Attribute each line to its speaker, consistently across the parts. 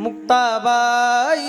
Speaker 1: Muktabai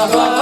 Speaker 1: Baba.